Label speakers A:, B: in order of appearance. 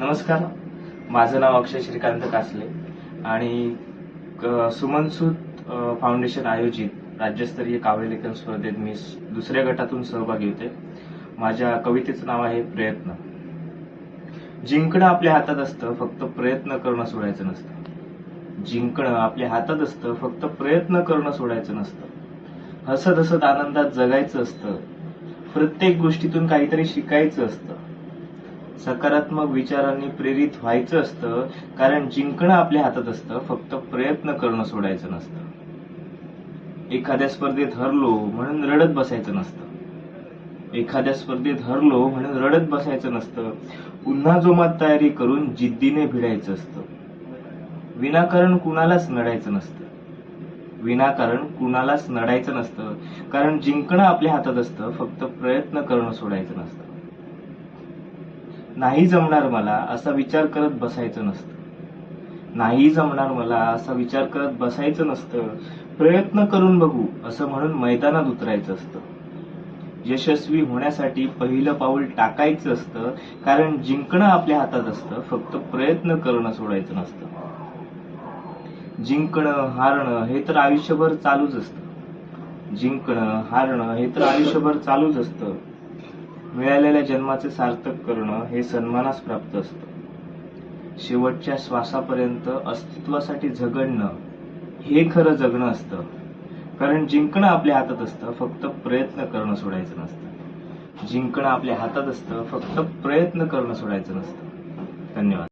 A: नमस्कार. माझं नाव अक्षय श्रीकांत कासले आणि सुमनसूत फाउंडेशन आयोजित राज्यस्तरीय काव्यलेखन स्पर्धेत मी दुसऱ्या गटातून सहभागी होते. माझ्या कवितेचं नाव आहे प्रयत्न. जिंकणं आपल्या हातात असतं फक्त प्रयत्न करणं सोडायचं नसतं. जिंकणं आपल्या हातात असतं फक्त प्रयत्न करणं सोडायचं नसतं. हसत हसत आनंदात जगायचं असतं. प्रत्येक गोष्टीतून काहीतरी शिकायचं असतं. सकारात्मक विचारांनी प्रेरित व्हायचं असतं कारण जिंकणं आपल्या हातात असतं फक्त प्रयत्न करणं सोडायचं नसतं. एखाद्या स्पर्धेत हरलो म्हणून रडत बसायचं नसतं. एखाद्या स्पर्धेत हरलो म्हणून रडत बसायचं नसतं. पुन्हा जोमात तयारी करून जिद्दीने भिडायचं असतं. विनाकारण कुणालाच नडायचं नसतं. विनाकारण कुणालाच नडायचं नसतं. कारण जिंकणं आपल्या हातात असतं फक्त प्रयत्न करणं सोडायचं नसतं. नाही जमणार मला असा विचार करत बसायचं नसतं. नाही जमणार मला असा विचार करत बसायचं नसतं. प्रयत्न करून बघू असं म्हणून मैदानात उतरायचं असतं. यशस्वी होण्यासाठी पहिलं पाऊल टाकायचं असतं कारण जिंकणं आपल्या हातात असतं फक्त प्रयत्न करणं सोडायचं नसतं. जिंकणं हारणं हे तर आयुष्यभर चालूच असतं. जिंकणं हारणं हे तर आयुष्यभर चालूच असतं. मिळालेल्या जन्माचे सार्थक करणं हे सन्मानास प्राप्त असतं. शेवटच्या श्वासापर्यंत अस्तित्वासाठी झगडणं हे खरं जगणं असतं. कारण जिंकणं आपल्या हातात असतं फक्त प्रयत्न करणं सोडायचं नसतं. जिंकणं आपल्या हातात असतं फक्त प्रयत्न करणं सोडायचं नसतं. धन्यवाद.